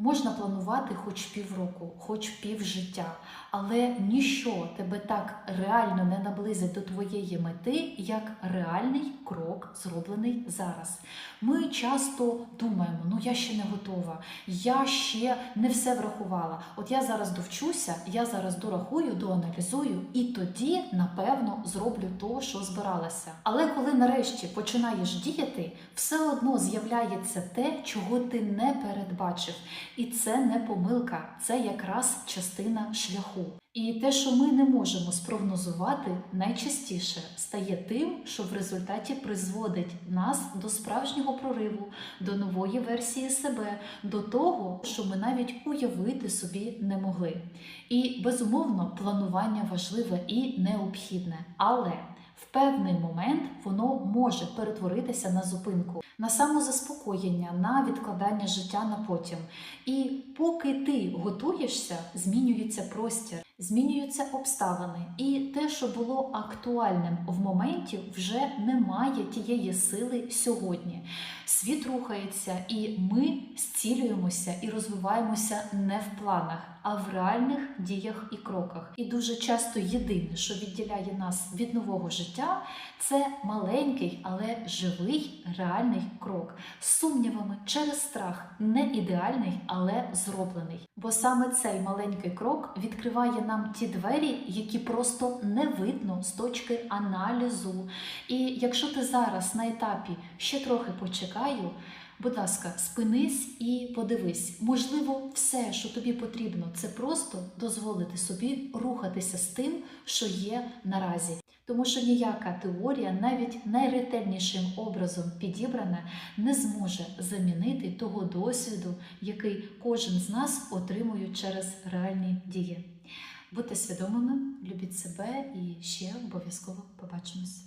Можна планувати хоч півроку, хоч півжиття, але ніщо тебе так реально не наблизить до твоєї мети, як реальний крок, зроблений зараз. Ми часто думаємо, ну я ще не готова, я ще не все врахувала. От я зараз довчуся, я зараз дорахую, доаналізую, і тоді, напевно, зроблю то, що збиралася. Але коли нарешті починаєш діяти, все одно з'являється те, чого ти не передбачив. І це не помилка, це якраз частина шляху. І те, що ми не можемо спрогнозувати, найчастіше стає тим, що в результаті призводить нас до справжнього прориву, до нової версії себе, до того, що ми навіть уявити собі не могли. І безумовно, планування важливе і необхідне, але в певний момент воно може перетворитися на зупинку, на самозаспокоєння, на відкладання життя на потім. І поки ти готуєшся, змінюється простір, змінюються обставини, і те, що було актуальним в моменті, вже не має тієї сили сьогодні. Світ рухається, і ми зцілюємося і розвиваємося не в планах, а в реальних діях і кроках. І дуже часто єдине, що відділяє нас від нового життя, це маленький, але живий реальний крок з сумнівами через страх, не ідеальний, але зроблений. Бо саме цей маленький крок відкриває нам ті двері, які просто не видно з точки аналізу. І якщо ти зараз на етапі ще трохи почекаю. Будь ласка, спинись і подивись. Можливо, все, що тобі потрібно, це просто дозволити собі рухатися з тим, що є наразі. Тому що ніяка теорія, навіть найретельнішим образом підібрана, не зможе замінити того досвіду, який кожен з нас отримує через реальні дії. Будьте свідомими, любіть себе і ще обов'язково побачимось.